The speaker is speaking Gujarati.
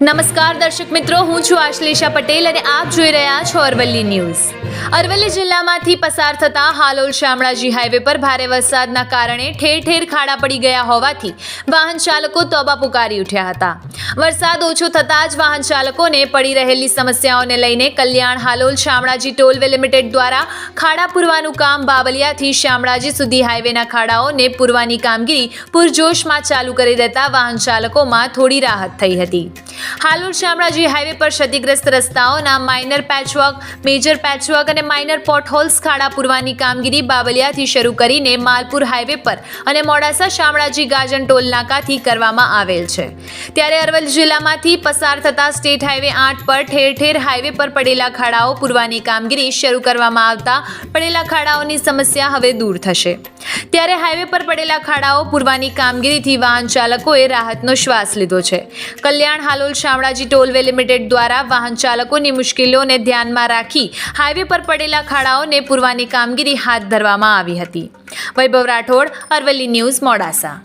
નમસ્કાર દર્શક મિત્રો, હું છું આશ્લેષા પટેલ અને આપ જોઈ રહ્યા છો અરવલ્લી ન્યૂઝ. અરવલ્લી જિલ્લામાંથી પસાર થતા હાલોલ શામળાજી હાઈવે પર ભારે વરસાદના કારણે ઠેર ઠેર ખાડા પડી ગયા હોવાથી વાહન ચાલકો તોબા પુકારી ઉઠ્યા હતા. વરસાદ ઓછો થતાં જ વાહન ચાલકોને પડી રહેલી સમસ્યાઓને લઈને કલ્યાણ હાલોલ શામળાજી ટોલવે લિમિટેડ દ્વારા ખાડા પૂરવાનું કામ બાવલિયાથી શામળાજી સુધી હાઈવેના ખાડાઓને પૂરવાની કામગીરી પૂરજોશમાં ચાલુ કરી દેતા વાહન ચાલકોમાં થોડી રાહત થઈ હતી. હાલોલ શામળાજી હાઈવે પર ક્ષતિગ્રસ્ત રસ્તાઓના માઇનર પેચવર્ક મેજર પેચવર્ક અને માઇનર પોટહોલ્સ ખાડા પૂરવાની કામગીરી બાબલિયાથી શરૂ કરીને માલપુર હાઈવે પર અને મોડાસા શામળાજી ગાજન ટોલ નાકાથી કરવામાં આવેલ છે. ત્યારે અરવલ્લી જિલ્લામાંથી પસાર થતા સ્ટેટ હાઈવે આઠ પર ઠેર ઠેર હાઈવે પર પડેલા ખાડાઓ પૂરવાની કામગીરી શરૂ કરવામાં આવતા પડેલા ખાડાઓની સમસ્યા હવે દૂર થશે. ત્યારે હાઈવે પર પડેલા ખાડાઓ પૂરવાની કામગીરીથી વાહન ચાલકોએ રાહતનો શ્વાસ લીધો છે. કલ્યાણ હાલોલ શામળાજી ટોલવે લિમિટેડ દ્વારા વાહન ચાલકોની મુશ્કેલીઓને ધ્યાનમાં રાખી હાઈવે પર પડેલા ખાડાઓને પૂરવાની કામગીરી હાથ ધરવામાં આવી હતી. વૈભવ રાઠોડ, અરવલ્લી ન્યૂઝ, મોડાસા.